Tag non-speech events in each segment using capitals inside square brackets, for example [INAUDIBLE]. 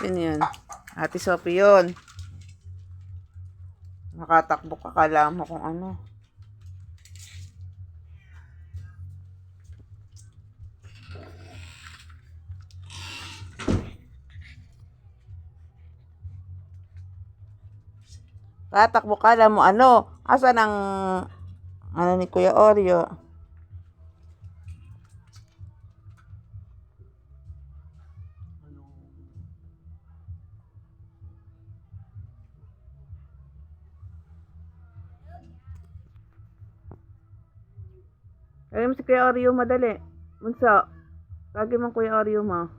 Sino yun? Ate Sophie yun. Nakatakbo ka, kala mo kung ano. Tatakbo ka, alam mo ano? Asan ang ano ni Kuya Oreo? Kaya mo si Kuya Oreo madali. Bunso, lagi mo Kuya Oreo mo.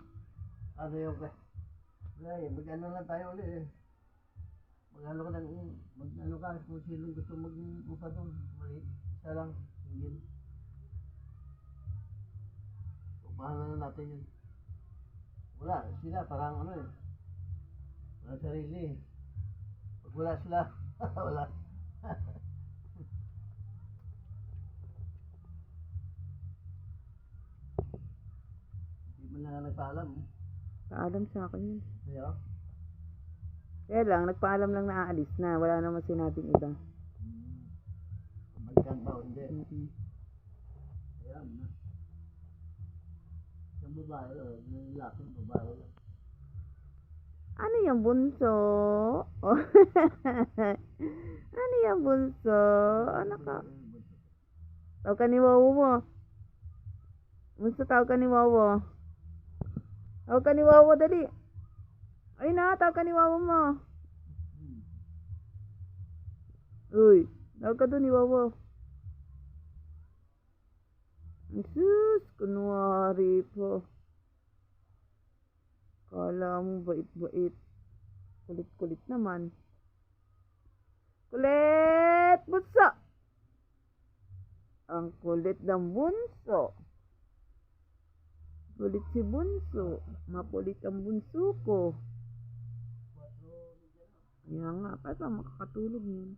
Ano yung? Wala eh, mag-ano lang tayo ulit eh. Mag-ano ka lang, mag-ano ka kung sino gusto mag-upa doon. Mali, isa lang, single. Upahan na natin yun. Wala, sila parang ano eh. Wala sarili eh. Pag wala sila, [LAUGHS] wala. [LAUGHS] na nga nagpaalam. eh. Paalam sa akin yun. Kaya, Kaya lang, nagpaalam lang na aalis na. Wala naman sinabing iba. hmm, balikan ba o hindi? Mm-mm. Ayan na. Yung babae, o, yung lalaki, babae lang. Ano yung bunso? Oh. [LAUGHS] ano yung bunso? Ano ka? Tawag ka ni Wawo mo. Bunso, tawag ka ni Wawo. Tawag ka ni Wawo, dali. Ay na, tawag ka ni Wawo mo. Uy, tawag ka doon ni Wawo. Ay, sus, kunwari po. Kala mo bait-bait. Kulit-kulit naman. Kulit! Bunso! Ang kulit ng bunso. Kulit si bunso. Makulit ang bunso ko. Kaya nga, paano makakatulog yun?